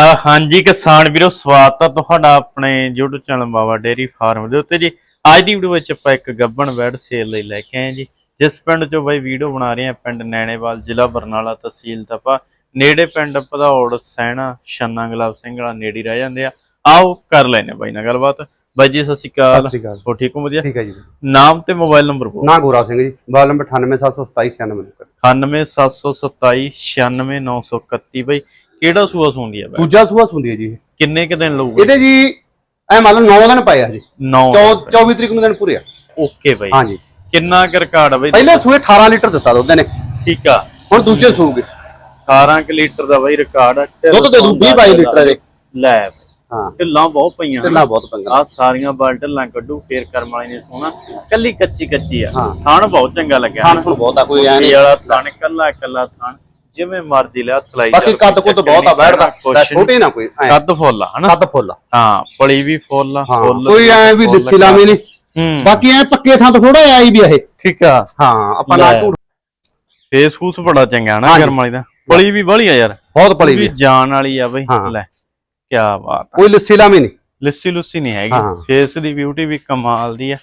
ਹਾਂਜੀ ਕਿਸਾਨ ਵੀਰੋ ਸਵਾਗਤ ਹੈ ਤੁਹਾਡਾ ਆਪਣੇ YouTube channel Baba dairy farm ਦੇ ਉੱਤੇ ਜੀ। ਅੱਜ ਦੀ ਵੀਡੀਓ ਵਿੱਚ ਆਪਾਂ ਇੱਕ ਗੱਬਣ ਵੈੜ ਸੇਲ ਲਈ ਲੈ ਕੇ ਆਏ ਜੀ। ਜਿਸ ਪਿੰਡ ਚੋਂ ਬਾਈ ਵੀਡੀਓ ਬਣਾ ਰਹੇ ਆ ਪਿੰਡ ਨੈਣੇਵਾਲ ਜ਼ਿਲ੍ਹਾ ਬਰਨਾਲਾ ਤਹਿਸੀਲ ਤਪਾ ਨੇੜੇ ਪਿੰਡ ਭਦੌੜ ਸੈਣਾ ਛੰਨਾ ਗੁਲਾਬ ਸਿੰਘ ਵਾਲਾ ਨੇੜੇ ਰਹਿ ਜਾਂਦੇ ਆ। ਆਓ ਕਰ ਲੈਨੇ ਬਾਈ ਨਾਲ ਗੱਲਬਾਤ। ਬਾਈ ਜੀ ਸਤਿ ਸ਼੍ਰੀ ਅਕਾਲ। ਸਤਿ ਸ਼੍ਰੀ ਅਕਾਲ ਹੋ ਠੀਕ ਹੋ? ਵਧੀਆ? ਠੀਕ ਹੈ ਜੀ। ਨਾਮ ਤੇ ਮੋਬਾਈਲ ਨੰਬਰ ਬੋਲੋ। ਨਾ ਗੋਰਾ ਸਿੰਘ ਜੀ। ਮੋਬਾਈਲ ਨੰਬਰ 987279 98727 ਬਾਈ। ਕਿਹੜਾ ਸੂਆ ਸੁੰਦੀ ਬਾਈ ਦੂਜਾ ਸੂਆ ਹੁੰਦੀ ਹੈ ਜੀ। ਕਿੰਨੇ ਕ ਦਿਨ ਲਊਗਾ? ਇਹਦੇ ਜੀ ਐ ਮੰਨ ਲਓ 9 ਦਿਨ ਪਏ ਆ ਜੀ 9 24 ਤਰੀਕ ਨੂੰ ਦਿਨ ਪੂਰੇ ਆ। ਓਕੇ ਬਾਈ। ਹਾਂਜੀ ਕਿੰਨਾ ਕੁ ਰਿਕਾਰਡ ਬਾਈ? ਪਹਿਲੇ ਸੂਏ 18 ਲੀਟਰ ਦਿੱਤਾ ਦੁੱਧ ਨੇ ਠੀਕ ਆ। ਹੁਣ ਦੂਜੇ ਸੂਗੇ 18 ਕਿ ਲੀਟਰ ਦਾ ਬਾਈ ਰਿਕਾਰਡ ਆ। ਦੁੱਧ ਦੇ ਦੂ 20 22 ਲੀਟਰ ਦੇ ਲੈ ਹਾਂ। ਢਿੱਲਾਂ ਬਹੁਤ ਪਈਆਂ। ਢਿੱਲਾਂ ਬਹੁਤ ਪੰਗਾ ਆ ਸਾਰੀਆਂ ਬਾਲ ਢਿੱਲਾਂ ਕੱਢੂ ਫੇਰ ਕਰਮ ਵਾਲੀ ਨੇ ਸੋਣਾ ਕੱਲੀ ਕੱਚੀ ਕੱਚੀ ਆ। ਥਣ ਬਹੁਤ ਚੰਗਾ ਲੱਗਿਆ। ਖਾਣ ਹੁਣ ਬਹੁਤ ਆ ਕੋਈ ਐ ਨਹੀਂ। ਵਾਲਾ ਥਣ ਕੱਲਾ ਕੱਲਾ ਥਣ ਜਿਵੇਂ ਮਰਜ਼ੀ ਲੈ ਹੱਥ ਲਾਈ ਬਾਕੀ ਕੱਦ ਕੁੱਦ ਬਹੁਤ ਆ ਬੈਠਦਾ। ਛੋਟੇ ਨਾ ਕੋਈ ਕੱਦ ਫੁੱਲ ਆ ਹਨਾ? ਕੱਦ ਫੁੱਲ ਆ। ਹਾਂ ਪਲੀ ਵੀ ਫੁੱਲ ਆ ਫੁੱਲ ਕੋਈ ਐ ਵੀ ਲਿੱਸੀ ਲਾਵੀ ਨਹੀਂ ਹੂੰ। ਬਾਕੀ ਐ ਪੱਕੇ ਥਾਂ ਤੋਂ ਥੋੜਾ ਆਈ ਵੀ ਇਹ। ਠੀਕ ਆ। ਹਾਂ ਆਪਾਂ ਨਾ। ਝੂਠ ਫੇਸ ਫੂਸ ਬੜਾ ਚੰਗਾ ਨਾ। ਕਰਮ ਵਾਲੀ ਦਾ। ਪਲੀ ਵੀ ਬੜੀ ਆ ਯਾਰ। ਬਹੁਤ ਪਲੀ ਵੀ ਜਾਨ ਵਾਲੀ ਆ ਬਈ। ਲੈ। ਕੀ ਬਾਤ ਆ। ਕੋਈ ਲਿੱਸੀ ਲਾਵੀ ਨਹੀਂ? ਲੱਸੀ ਲੁੱਸੀ ਨਹੀਂ ਹੈਗੀ। ਹਾਂ। ਫੇਸ ਦੀ ਬਿਊਟੀ ਵੀ ਕਮਾਲ ਦੀ ਆ।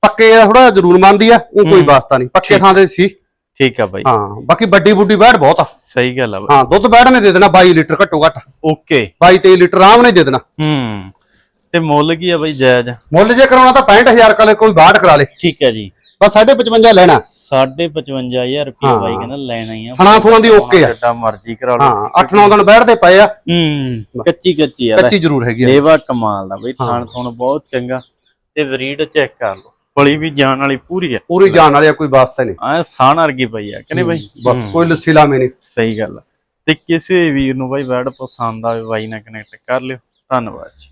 ਪੱਕੇ ਥੋੜਾ ਜ਼ਰੂਰ ਮੰਨਦੀ ਆ ਉਹ ਕੋਈ ਹੂੰ। ਵਾਸਤਾ ਨਹੀਂ। ਪੱਕੇ ਥਾਂ ਦੇ ਸੀ। ਠੀਕ ਆ ਬਾਈ। ਹਾਂ ਬਾਕੀ ਵੱਡੀ ਬੁੱਢੀ ਬੈੜ ਬਹੁਤ ਆ। ਸਹੀ ਗੱਲ ਆ ਬਾਈ। ਹਾਂ ਦੁੱਧ ਬੈੜ ਨੇ ਦੇ ਦੇਣਾ 22 ਲੀਟਰ ਘੱਟੋ ਘੱਟ। ਓਕੇ। 22 23 ਲੀਟਰ ਆਰਾਮ ਨੇ ਦੇ ਦੇਣਾ। ਹੂੰ। ਤੇ ਮੁੱਲ ਕੀ ਆ ਬਾਈ ਜਾਇਜ਼? ਮੁੱਲ ਜੇ ਕਰਾਉਣਾ ਤਾਂ 65000 ਕਲੇ ਕੋਈ 62 ਕਰਾ ਲੇ। ਠੀਕ ਹੈ ਜੀ। ਬਸ 55 ਲੈਣਾ। 55000 ਰੁਪਏ ਹਾਂ। ਬਾਈ ਕਹਿੰਦਾ ਲੈਣਾ ਹੀ ਆ। ਥਣਾ ਥੁਣਾ ਦੀ ਓਕੇ ਆ। ਜਿੱਡਾ ਮਰਜ਼ੀ ਕਰਾ ਲਓ। ਹਾਂ 8-9 ਦਿਨ ਬੈਠਦੇ ਪਏ ਆ। ਹੂੰ ਕੱਚੀ ਕੱਚੀ ਆ। ਕੱਚੀ ਜ਼ਰੂਰ ਹੈਗੀ ਆ। ਲੇਵਾ ਕਮਾਲ ਦਾ ਬਈ ਥਾਣ ਥੁਣ ਬਹੁਤ ਚੰਗਾ। ਤੇ ਬਰੀਡ ਚੈੱਕ ਕਰ ਲਓ। ਪਲੀ ਵੀ ਜਾਨ ਵਾਲੀ ਪੂਰੀ ਆ। ਪੂਰੀ ਜਾਣ ਵਾਲੀ ਆ ਕੋਈ ਵਾਸਤਾ ਨਹੀਂ। ਆ ਸਾਣ ਵਰਗੀ ਪਈ ਆ ਕਿ ਨਹੀਂ ਬਾਈ? ਬਸ ਕੋਈ ਲੱਸੀ ਲਾਵੇਂ ਨਹੀਂ। ਸਹੀ ਗੱਲ ਆ। ਤੇ ਕਿਸੇ ਵੀਰ ਨੂੰ ਬਾਈ ਬੈਡ ਪਸੰਦ ਆਵੇ ਬਾਈ ਨਾਲ ਕਨੈਕਟ ਕਰ ਲਿਓ। ਧੰਨਵਾਦ ਜੀ।